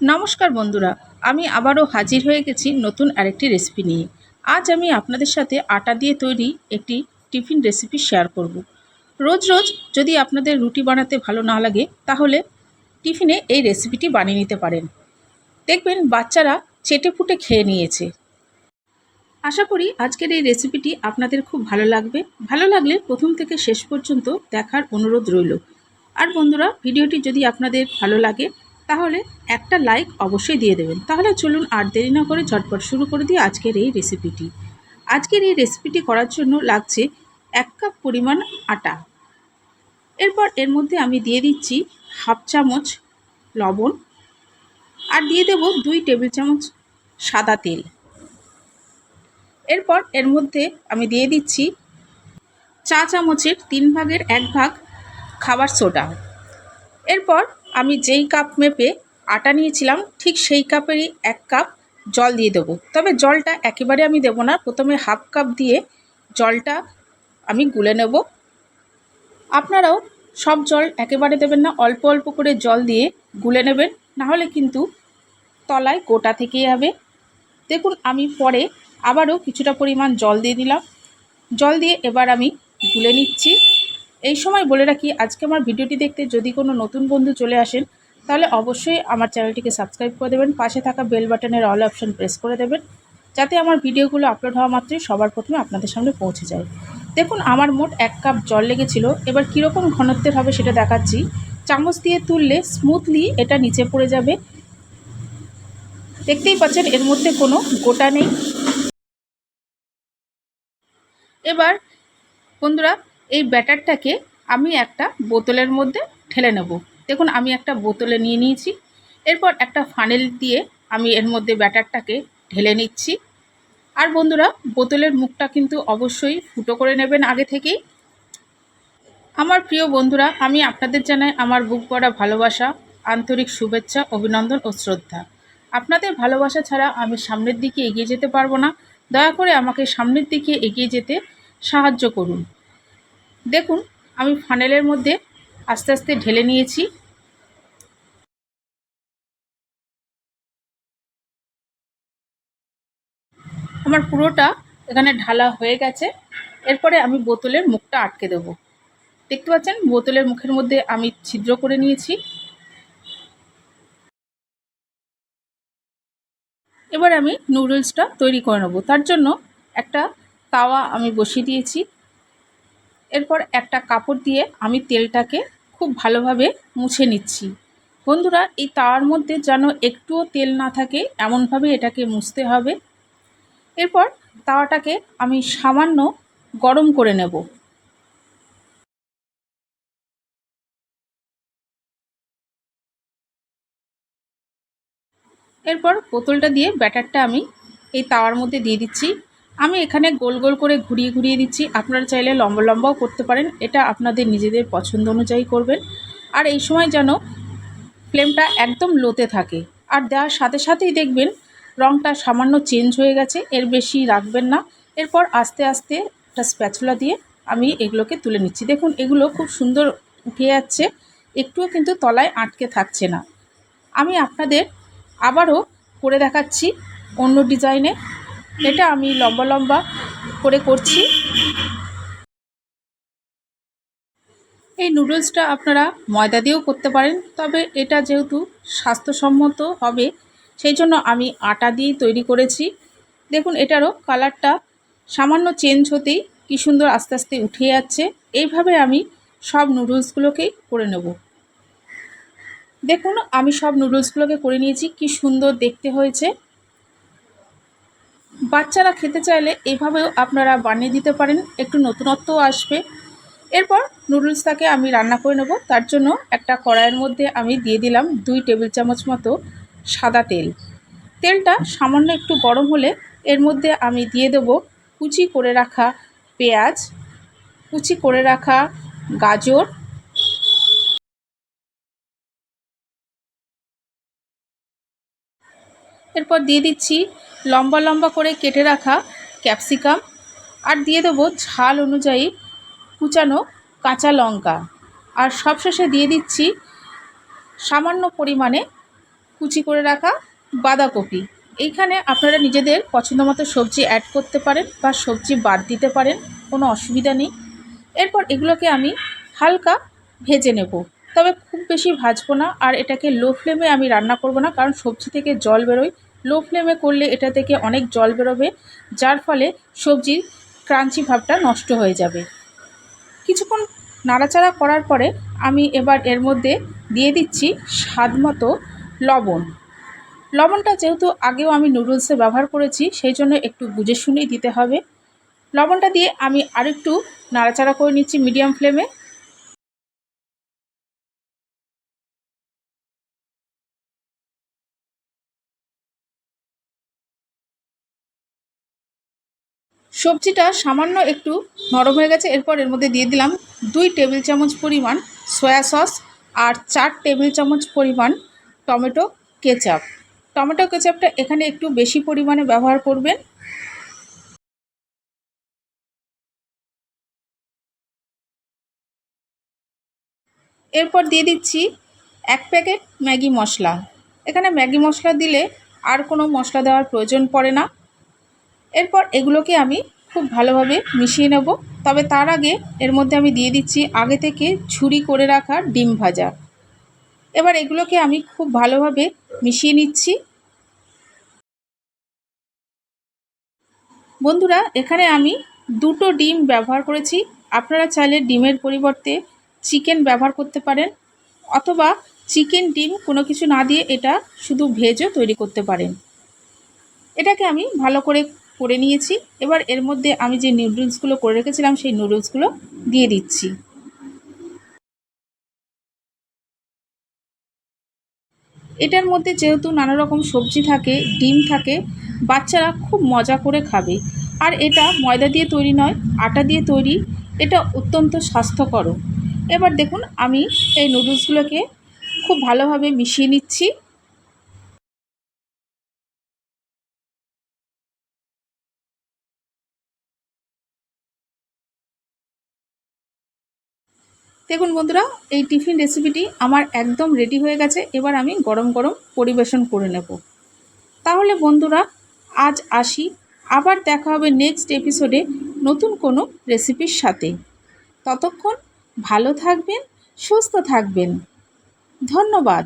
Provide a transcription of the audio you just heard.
নমস্কার বন্ধুরা, আমি আবারও হাজির হয়ে গেছি নতুন আরেকটি রেসিপি নিয়ে। আজ আমি আপনাদের সাথে আটা দিয়ে তৈরি একটি টিফিন রেসিপি শেয়ার করব। রোজ রোজ যদি আপনাদের রুটি বানাতে ভালো না লাগে, তাহলে টিফিনে এই রেসিপিটি বানিয়ে নিতে পারেন। দেখবেন বাচ্চারা চেটে ফুটে খেয়ে নিয়েছে। আশা করি আজকের এই রেসিপিটি আপনাদের খুব ভালো লাগবে। ভালো লাগলে প্রথম থেকে শেষ পর্যন্ত দেখার অনুরোধ রইল। আর বন্ধুরা, ভিডিওটি যদি আপনাদের ভালো লাগে তাহলে একটা লাইক অবশ্যই দিয়ে দেবেন। তাহলে চলুন আর দেরি না করে ঝটপট শুরু করে দিই আজকের এই রেসিপিটি আজকের এই রেসিপিটি করার জন্য লাগছে এক কাপ পরিমাণ আটা। এরপর এর মধ্যে আমি দিয়ে দিচ্ছি হাফ চামচ লবণ আর দিয়ে দেব দুই টেবিল চামচ সাদা তেল। এরপর এর মধ্যে আমি দিয়ে দিচ্ছি চা চামচের তিন ভাগের এক ভাগ খাবার সোডা। এরপর আমি যেই কাপ মেপে আটা নিয়েছিলাম, ঠিক সেই কাপেরই এক কাপ জল দিয়ে দেবো। তবে জলটা একেবারে আমি দেবো না, প্রথমে হাফ কাপ দিয়ে জলটা আমি গুলে নেব। আপনারাও সব জল একেবারে দেবেন না, অল্প অল্প করে জল দিয়ে গুলে নেবেন নাহলে কিন্তু তলায় গোটা থেকে যাবে দেখুন, আমি পরে আবারও কিছুটা পরিমাণ জল দিয়ে দিলাম। জল দিয়ে এবার আমি গুলে নিচ্ছি। এই সময় বলে রাখি, আজকে আমার ভিডিওটি দেখতে যদি কোনো নতুন বন্ধু চলে আসেন, তাহলে অবশ্যই আমার চ্যানেলটিকে সাবস্ক্রাইব করে দেবেন, পাশে থাকা বেল বাটনের অল অপশন প্রেস করে দেবেন, যাতে আমার ভিডিওগুলো আপলোড হওয়া মাত্রই সবার প্রথমে আপনাদের সামনে পৌঁছে যায়। দেখুন, আমার মোট এক কাপ জল লেগেছিল, এবার কীরকম ঘনত্বের হবে সেটা দেখাচ্ছি। চামচ দিয়ে তুললে স্মুথলি এটা নিচে পড়ে যাবে। দেখতেই পাচ্ছেন, এর মধ্যে কোনো গোটা নেই। এবার বন্ধুরা এই ব্যাটারটাকে আমি একটা বোতলের মধ্যে ঠেলে নেব। দেখুন, আমি একটা বোতলে নিয়ে নিয়েছি। এরপর একটা ফানেল দিয়ে আমি এর মধ্যে ব্যাটারটাকে ঢেলে নিচ্ছি। আর বন্ধুরা, বোতলের মুখটা কিন্তু অবশ্যই ফুটো করে নেবেন আগে থেকেই। আমার প্রিয় বন্ধুরা, আমি আপনাদের জানাই আমার বুক করা ভালোবাসা, আন্তরিক শুভেচ্ছা, অভিনন্দন ও শ্রদ্ধা। আপনাদের ভালোবাসা ছাড়া আমি সামনের দিকে এগিয়ে যেতে পারব না। দয়া করে আমাকে সামনের দিকে এগিয়ে যেতে সাহায্য করুন। দেখুন, আমি ফানেলের মধ্যে আস্তে আস্তে ঢেলে নিয়েছি। আমার পুরোটা এখানে ঢালা হয়ে গেছে। এরপরে আমি বোতলের মুখটা আটকে দেব। দেখতে পাচ্ছেন? বোতলের মুখের মধ্যে আমি ছিদ্র করে নিয়েছি। এবার আমি নুডলসটা তৈরি করে নেব। তার জন্য একটা তাওয়া আমি বসিয়ে দিয়েছি। এরপর একটা কাপড় দিয়ে আমি তেলটাকে খুব ভালোভাবে মুছে নিচ্ছি। বন্ধুরা, এই তাওয়ার মধ্যে যেন একটুও তেল না থাকে, এমনভাবে এটাকে মুছতে হবে। এরপর তাওয়াটাকে আমি সামান্য গরম করে নেব। এরপর বোতলটা দিয়ে ব্যাটারটা আমি এই তাওয়ার মধ্যে দিয়ে দিচ্ছি। আমি এখানে গোল গোল করে ঘুরিয়ে ঘুরিয়ে দিচ্ছি। আপনারা চাইলে লম্বা লম্বাও করতে পারেন। এটা আপনাদের নিজেদের পছন্দ অনুযায়ী করবেন। আর এই সময় যেন ফ্লেমটা একদম লোতে থাকে। আর দেওয়ার সাথে সাথেই দেখবেন রঙটা সামান্য চেঞ্জ হয়ে গেছে। এর বেশি রাখবেন না। এরপর আস্তে আস্তে একটা স্প্যাচুলা দিয়ে আমি এগুলোকে তুলে নিচ্ছি। দেখুন, এগুলো খুব সুন্দর উঠে যাচ্ছে। একটুও কিন্তু তলায় আটকে থাকছে না। আমি আপনাদের আবারও করে দেখাচ্ছি অন্য ডিজাইনে। এটা আমি লম্বা লম্বা করে করছি। এই নুডলসটা আপনারা ময়দা দিয়েও করতে পারেন, তবে এটা যেহেতু স্বাস্থ্যসম্মত হবে, সেই জন্য আমি আটা দিয়েই তৈরি করেছি। দেখুন, এটারও কালারটা সামান্য চেঞ্জ হতেই কি সুন্দর আস্তে আস্তে উঠে যাচ্ছে। এইভাবে আমি সব নুডলসগুলোকেই করে নেব। দেখুন, আমি সব নুডলসগুলোকে করে নিয়েছি, কি সুন্দর দেখতে হয়েছে। বাচ্চারা খেতে চাইলে এইভাবেও আপনারা বানিয়ে দিতে পারেন, একটু নতুনত্বও আসবে। এরপর নুডলসটাকে আমি রান্না করে নেব। তার জন্য একটা কড়াইয়ের মধ্যে আমি দিয়ে দিলাম দুই টেবিল চামচ মতো সাদা তেল। তেলটা সামান্য একটু গরম হলে এর মধ্যে আমি দিয়ে দেব কুচি করে রাখা পেঁয়াজ, কুচি করে রাখা গাজর এরপর দিয়ে দিচ্ছি লম্বা লম্বা করে কেটে রাখা ক্যাপসিকাম আর দিয়ে দেবো ঝাল অনুযায়ী কুচানো কাঁচা লঙ্কা। আর সবশেষে দিয়ে দিচ্ছি সামান্য পরিমাণে কুচি করে রাখা বাঁধাকপি। এইখানে আপনারা নিজেদের পছন্দ মতো সবজি অ্যাড করতে পারেন বা সবজি বাদ দিতে পারেন, কোনো অসুবিধা নেই। এরপর এগুলোকে আমি হালকা ভেজে নেব। তবে খুব বেশি ভাজবো না আর এটাকে লো ফ্লেমে আমি রান্না করব না, কারণ সবজি থেকে জল বেরোয়। লো ফ্লেমে করলে এটা থেকে অনেক জল বেরোবে, যার ফলে সবজির ক্রাঞ্চি ভাবটা নষ্ট হয়ে যাবে। কিছুক্ষণ নাড়াচাড়া করার পরে আমি এবার এর মধ্যে দিয়ে দিচ্ছি স্বাদ মতো লবণ। লবণটা যেহেতু আগেও আমি নুডলসে ব্যবহার করেছি, সেই জন্য একটু বুঝে শুনেই দিতে হবে। লবণটা দিয়ে আমি আরেকটু নাড়াচাড়া করে নিচ্ছি মিডিয়াম ফ্লেমে সবজিটা সামান্য একটু নরম হয়ে গেছে, এরপর এর মধ্যে দিয়ে দিলাম দুই টেবিল চামচ পরিমাণ সয়া সস আর চার টেবিল চামচ পরিমাণ টমেটো কেচাপ। টমেটো কেচাপটা এখানে একটু বেশি পরিমাণে ব্যবহার করবেন। এরপর দিয়ে দিচ্ছি এক প্যাকেট ম্যাগি মশলা। এখানে ম্যাগি মশলা দিলে আর কোনো মশলা দেওয়ার প্রয়োজন পড়ে না। এরপর এগুলোকে আমি খুব ভালোভাবে মিশিয়ে নেব। তবে তার আগে এর মধ্যে আমি দিয়ে দিচ্ছি আগে থেকে ঝুরি করে রাখা ডিম ভাজা। এবার এগুলোকে আমি খুব ভালোভাবে মিশিয়ে নিচ্ছি। বন্ধুরা, এখানে আমি দুটো ডিম ব্যবহার করেছি। আপনারা চাইলে ডিমের পরিবর্তে চিকেন ব্যবহার করতে পারেন অথবা চিকেন ডিম কোনো কিছু না দিয়ে এটা শুধু ভেজও তৈরি করতে পারেন। এটাকে আমি ভালো করে করে নিয়েছি। এবার এর মধ্যে আমি যে নুডলসগুলো করে রেখেছিলাম, সেই নুডলসগুলো দিয়ে দিচ্ছি। এটার মধ্যে যেহেতু নানা রকম সবজি থাকে, ডিম থাকে, বাচ্চারা খুব মজা করে খাবে। আর এটা ময়দা দিয়ে তৈরি নয়, আটা দিয়ে তৈরি। এটা অত্যন্ত স্বাস্থ্যকর এবার দেখুন, আমি এই নুডলসগুলোকে খুব ভালোভাবে মিশিয়ে নিচ্ছি। দেখুন বন্ধুরা, এই টিফিন রেসিপিটি আমার একদম রেডি হয়ে গেছে। এবার আমি গরম গরম পরিবেশন করে নেব। তাহলে বন্ধুরা, আজ আসি। আবার দেখা হবে নেক্সট এপিসোডে নতুন কোনো রেসিপির সাথে। ততক্ষণ ভালো থাকবেন, সুস্থ থাকবেন। ধন্যবাদ।